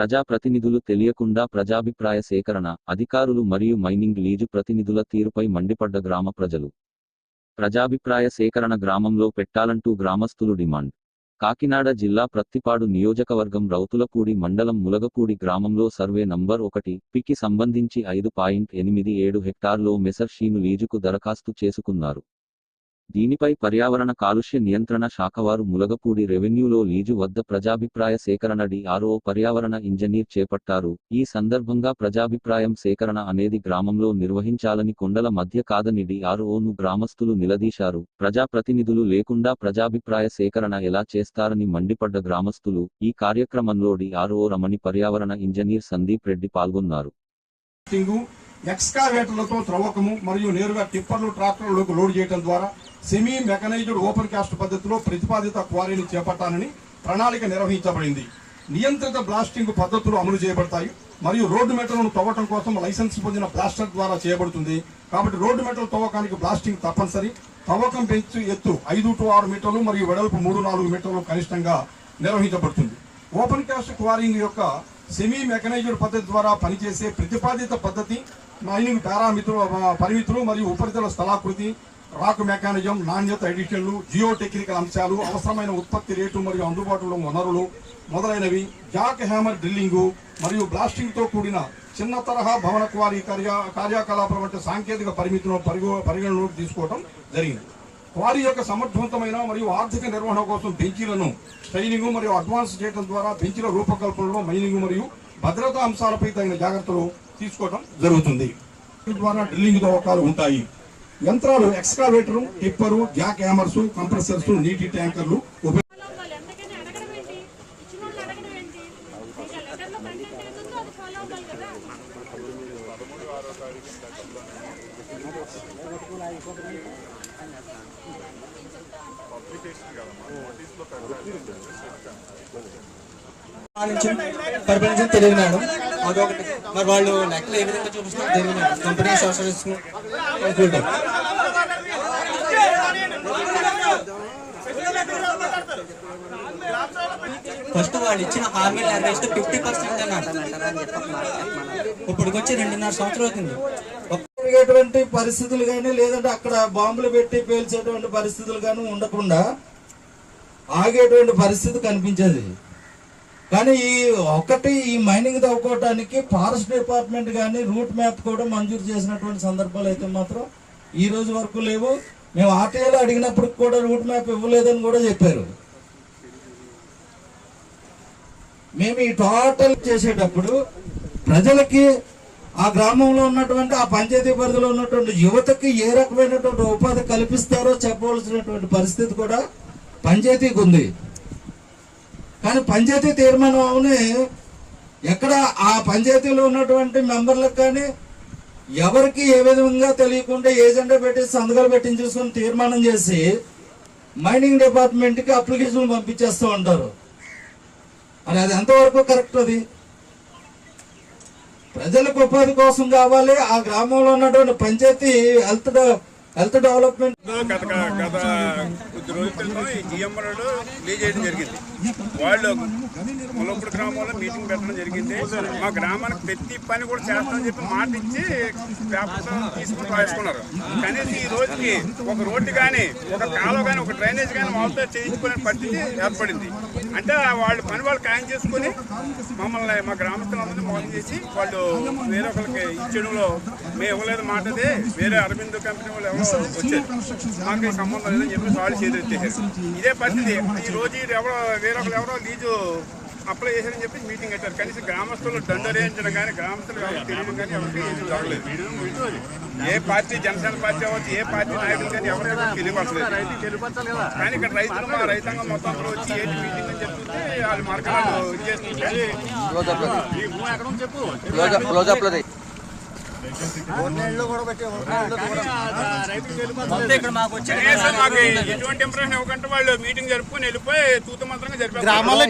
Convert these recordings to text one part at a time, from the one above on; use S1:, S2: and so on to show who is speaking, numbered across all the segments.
S1: ప్రజాప్రతినిధులు తెలియకుండా ప్రజాభిప్రాయ సేకరణ అధికారులు మరియు మైనింగ్ లీజు ప్రతినిధుల తీరుపై మండిపడ్డ గ్రామ ప్రజలు. ప్రజాభిప్రాయ సేకరణ గ్రామంలో పెట్టాలంటూ గ్రామస్తులు డిమాండ్. కాకినాడ జిల్లా ప్రత్తిపాడు నియోజకవర్గం రౌతులపూడి మండలం ములగపూడి గ్రామంలో సర్వే నంబర్ ఒకటి పికి సంబంధించి ఐదు పాయింట్ ఎనిమిది ఏడు హెక్టార్లో మెసర్షీను లీజుకు దరఖాస్తు చేసుకున్నారు. దీనిపై పర్యావరణ కాలుష్య నియంత్రణ శాఖవారు ములగపూడి రెవెన్యూలో లీజు వద్ద ప్రజాభిప్రాయ సేకరణ డిఆర్ఓ పర్యావరణ ఇంజనీర్ చేపట్టారు. ఈ సందర్భంగా ప్రజాభిప్రాయం సేకరణ అనేది గ్రామంలో నిర్వహించాలని కొండల మధ్య కాదని డిఆర్ఓను గ్రామస్తులు నిలదీశారు. ప్రజాప్రతినిధులు లేకుండా ప్రజాభిప్రాయ సేకరణ ఎలా చేస్తారని మండిపడ్డ గ్రామస్తులు ఈ కార్యక్రమంలో డిఆర్ఓ రమణి పర్యావరణ ఇంజనీర్ సందీప్ రెడ్డి పాల్గొన్నారు.
S2: ఎక్స్కావేటర్లతో త్రవ్వకము మరియు నేరుగా టిప్పర్లు ట్రాక్టర్లకు లోడ్ చేయడం ద్వారా సెమీ మెకనైజ్డ్ ఓపెన్ కాస్ట్ పద్ధతిలో ప్రతిపాదిత క్వారీని చేపట్టాలని ప్రణాళిక నిర్వహించబడింది. నియంత్రిత బ్లాస్టింగ్ పద్ధతులు అమలు చేయబడతాయి. మరియు రోడ్డు మెటల్ను తవ్వటం కోసం లైసెన్స్ పొందిన బ్లాస్టర్ ద్వారా చేయబడుతుంది. కాబట్టి రోడ్డు మెటల్ తవ్వకానికి బ్లాస్టింగ్ తప్పనిసరి. తవ్వకం పెంచు ఎత్తు ఐదు టు ఆరు మీటర్లు మరియు వెడల్పు మూడు నాలుగు మీటర్లు కనిష్టంగా నిర్వహించబడుతుంది. ఓపెన్ క్యాస్ట్ క్వారింగ్ యొక్క సెమీ మెకనైజ్డ్ పద్ధతి ద్వారా పనిచేసే ప్రతిపాదిత పద్ధతి మైనింగ్ పారామితులు పరిమితులు మరియు ఉపరితల స్థలాకృతి రాక్ మెకానిజం నాణ్యత ఎడిషన్లు జియో టెక్నికల్ అంశాలు అవసరమైన ఉత్పత్తి రేటు మరియు అందుబాటులో వనరులు మొదలైనవి జాక్ హ్యామర్ డ్రిల్లింగ్ మరియు బ్లాస్టింగ్తో కూడిన చిన్న తరహా భవన క్వారీ కార్య కార్యకలాపాల వంటి సాంకేతిక పరిమితులను పరిగో పరిగణలోకి తీసుకోవడం జరిగింది. క్వారీ యొక్క సమర్థవంతమైన మరియు ఆర్థిక నిర్వహణ కోసం బెంచీలను ట్రైనింగ్ మరియు అడ్వాన్స్ చేయడం ద్వారా బెంచీల రూపకల్పనలో మైనింగ్ మరియు భద్రతా అంశాలపై తగిన జాగ్రత్తలు తీసుకోవడం జరుగుతుంది. ద్వారా డ్రిల్లింగ్ తవ్వకాలు ఉంటాయి. యంత్రాలు excavator tipper jack hammers compressors నీటి ట్యాంకర్లు ఉపయోగ
S3: ఫాలో
S4: అదొకటి. మరి వాళ్ళు లెక్కలు ఏ విధంగా చూపిస్తున్నారు? కంపెనీ సోషలిస్ట్ ఫస్ట్ వాళ్ళు ఇచ్చిన హామీ నెరవేరిస్తే ఫిఫ్టీ పర్సెంట్ అని ఇప్పుడు వచ్చి రెండున్నర సంవత్సరం అవుతుంది.
S5: జరిగేటువంటి పరిస్థితులు కానీ లేదంటే అక్కడ బాంబులు పెట్టి పేల్చేటువంటి పరిస్థితులు కానీ ఉండకుండా ఆగేటువంటి పరిస్థితి కనిపించేది. కానీ ఈ ఒకటి ఈ మైనింగ్ తవ్వుకోవటానికి ఫారెస్ట్ డిపార్ట్మెంట్ కానీ రూట్ మ్యాప్ కూడా మంజూరు చేసినటువంటి సందర్భాలు అయితే మాత్రం ఈ రోజు వరకు లేవు. మేము ఆర్టీఐలో అడిగినప్పుడు కూడా రూట్ మ్యాప్ ఇవ్వలేదని కూడా చెప్పారు. మేము ఈ టోటల్ చేసేటప్పుడు ప్రజలకి ఆ గ్రామంలో ఉన్నటువంటి ఆ పంచాయతీ పరిధిలో ఉన్నటువంటి యువతకి ఏ రకమైనటువంటి ఉపాధి కల్పిస్తారో చెప్పవలసినటువంటి పరిస్థితి కూడా పంచాయతీకి ఉంది. కానీ పంచాయతీ తీర్మానం అవునే ఎక్కడ ఆ పంచాయతీలో ఉన్నటువంటి మెంబర్లకు కానీ ఎవరికి ఏ విధంగా తెలియకుండా ఏజెండా పెట్టి సంతకాలు చూసుకుని తీర్మానం చేసి మైనింగ్ డిపార్ట్మెంట్కి అప్లికేషన్ పంపించేస్తూ ఉంటారు. మరి అది ఎంతవరకు కరెక్ట్ అది? ప్రజలకు ఉపాధి కోసం కావాలి ఆ గ్రామంలో ఉన్నటువంటి పంచాయతీ హెల్త్ హెల్త్ డెవలప్మెంట్
S6: గత గత కొద్ది రోజుల క్రితం ఈ రిలీజ్ చేయడం జరిగింది. వాళ్ళు ములప్పుడు గ్రామంలో మీటింగ్ పెట్టడం జరిగింది. మా గ్రామానికి ప్రతి పని కూడా చేస్తామని చెప్పి మాట ఇచ్చి పేపర్తో తీసుకుని రాసుకున్నారు. కనీసం ఈ రోజుకి ఒక రోడ్డు కానీ ఒక కాలువ కానీ ఒక డ్రైనేజ్ కానీ వాళ్ళతో చేయించుకునే పరిస్థితి ఏర్పడింది. అంటే వాళ్ళు పని వాళ్ళు ఖాయం చేసుకుని మమ్మల్ని మా గ్రామస్తులందరినీ మోసం చేసి వాళ్ళు వేరే ఒకరికి ఇచ్చడంలో మేము ఇవ్వలేదు మాటది. వేరే అరవింద్ కంపెనీ వాళ్ళు మాకు సంబంధం లేదని చెప్పి వాళ్ళు చేతులెత్తేసారు ఇదే పరిస్థితి. ఈ రోజు ఎవరో వేరొకరు ఎవరో లీజు అప్లై చేశారని చెప్పి మీటింగ్ పెట్టారు. కనీసం గ్రామస్తులు దండరేయించడం కానీ గ్రామస్తులు ఎవరికి తెలియడం కానీ ఎవరికి జరగలేదు. ఏ పార్టీ జనసేన పార్టీ అవ్వచ్చు ఏ పార్టీ నాయకులు కానీ ఎవరికి కూడా తెలియపరచలేదు. కానీ ఇక్కడ రైతులు మా రైతాంగం మొత్తం అందరూ వచ్చి ఏంటి మీటింగ్ అని చెప్తుంటే వాళ్ళు మార్కెట్ ఇది చేస్తుంటే
S4: ఇక్కడ మాకు వచ్చే
S6: కనీసం మాకు ఎటువంటి ఇంప్రెషన్ ఇవ్వకుండా వాళ్ళు మీటింగ్ జరుపుకొని వెళ్ళిపోయి తూత మంత్రంగా జరిపారు
S4: గ్రామాల్లో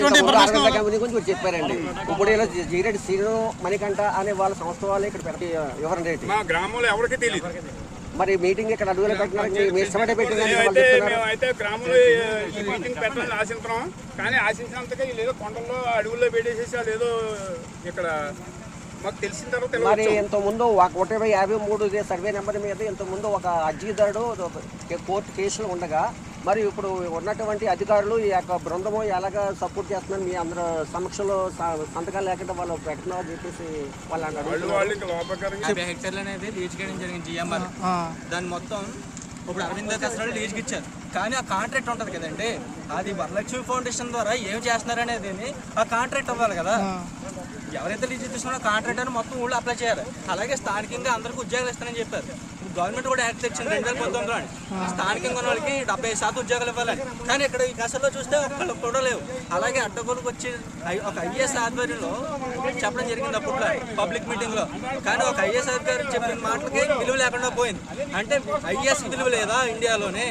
S7: కంపెనీ గురించి చెప్పారండి ఇప్పుడు ఇలా జిగిరెడ్డి శ్రీను మణికంఠ అనే వాళ్ళ సంస్థ వాళ్ళు ఇక్కడ పెట్టి వివరణ ఏంటి
S6: మా గ్రామంలో ఎవరికీ తెలియదు
S7: మరి మీటింగ్ ఇక్కడ అడుగులు పెట్టినారు మీ ఇష్టమైతే పెట్టిందని
S6: గ్రామంలో ఈ మీటింగ్ పెట్టాలని ఆశిస్తున్నాం కానీ ఆశించినంతగా వీళ్ళు ఏదో కొండల్లో అడవుల్లో పెట్టేసేసి వాళ్ళు ఏదో ఇక్కడ
S7: మరి
S6: వచ్చాం.
S7: ఇంత ముందు ఒక ఒకటి యాభై మూడు సర్వే నెంబర్ మీద ఇంత ముందు ఒక అర్జీదారుడు కోర్టు కేసులు ఉండగా మరి ఇప్పుడు ఉన్నటువంటి అధికారులు ఈ యొక్క బృందము ఎలాగ సపోర్ట్ చేస్తున్నారు మీ అందరూ సమక్షంలో సంతకాలు లేకుండా వాళ్ళు అని చెప్పేసి వాళ్ళు
S4: హెక్టర్లు అనేది లీజ్ చేయడం జరిగింది జిఎంఆర్ దాని మొత్తం ఇప్పుడు అరవింద కసరాలు లీజ్కి ఇచ్చారు. కానీ ఆ కాంట్రాక్ట్ ఉంటుంది కదండి అది వరలక్ష్మి ఫౌండేషన్ ద్వారా ఏం చేస్తున్నారు అనేది ఆ కాంట్రాక్ట్ అవ్వాలి కదా. ఎవరైతే లీజ్ తీసుకున్నారో కాంట్రాక్ట్ అని మొత్తం ఊళ్ళో అప్లై చేయాలి. అలాగే స్థానికంగా అందరికీ ఉద్యోగాలు ఇస్తానని చెప్పారు. గవర్నమెంట్ కూడా యాక్ట్ తెచ్చింది రెండు వేల పంతొమ్మిదిలో స్థానికంగా ఉన్న వాళ్ళకి డెబ్బై శాతం ఉద్యోగాలు ఇవ్వాలని. కానీ ఇక్కడ ఈ కసల్లో చూస్తే ఒక్కళ్ళు కూడా లేవు. అలాగే అడ్డగోలుకు వచ్చి ఒక ఐఏఎస్ ఆధ్వర్యంలో చెప్పడం జరిగింది అప్పట్లో పబ్లిక్ మీటింగ్లో కానీ ఒక ఐఏఎస్ అధికారి చెప్పిన మాటలకి విలువ లేకుండా పోయింది. అంటే ఐఏఎస్ విలువ లేదా ఇండియాలోనే?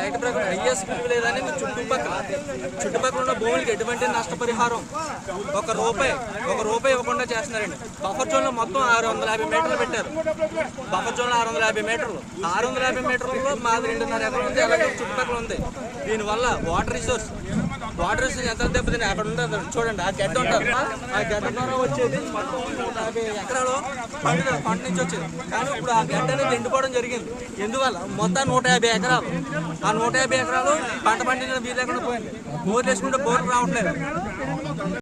S4: యాక్ట్ ప్రకారం ఐఏఎస్ విలువ లేదని మీ చుట్టుపక్కల చుట్టుపక్కల ఉన్న భూములకి ఎటువంటి నష్టపరిహారం ఒక రూపాయి ఒక రూపాయి ఇవ్వకుండా చేస్తున్నారండి. బఫర్ జోన్లో మొత్తం ఆరు వందల యాభై మీటర్లు పెట్టారు. బఫర్ జోన్లో ఆరు వందల యాభై మీటర్లు. ఆరు వందల యాభై మీటర్లలో మాది రెండున్నర ఎకరం ఉంది అలాగే చుట్టుపక్కల ఉంది. దీనివల్ల వాటర్ రిసోర్స్ వాటర్ ఎంత దెబ్బతిని అక్కడ ఉంటుంది చూడండి ఆ గడ్డ ఉంటారు ఆ గడ్డ ద్వారా వచ్చేది యాభై ఎకరాలు పండు పంట నుంచి వచ్చేది కానీ ఇప్పుడు ఆ గడ్డ అనేది ఎండిపోవడం జరిగింది ఎందువల్ల మొత్తం నూట యాభై ఎకరాలు ఆ నూట యాభై ఎకరాలు పంట పండించిన వీలు లేకుండా పోయింది బోర్లు వేసుకుంటే బోర్లు రావట్లేదు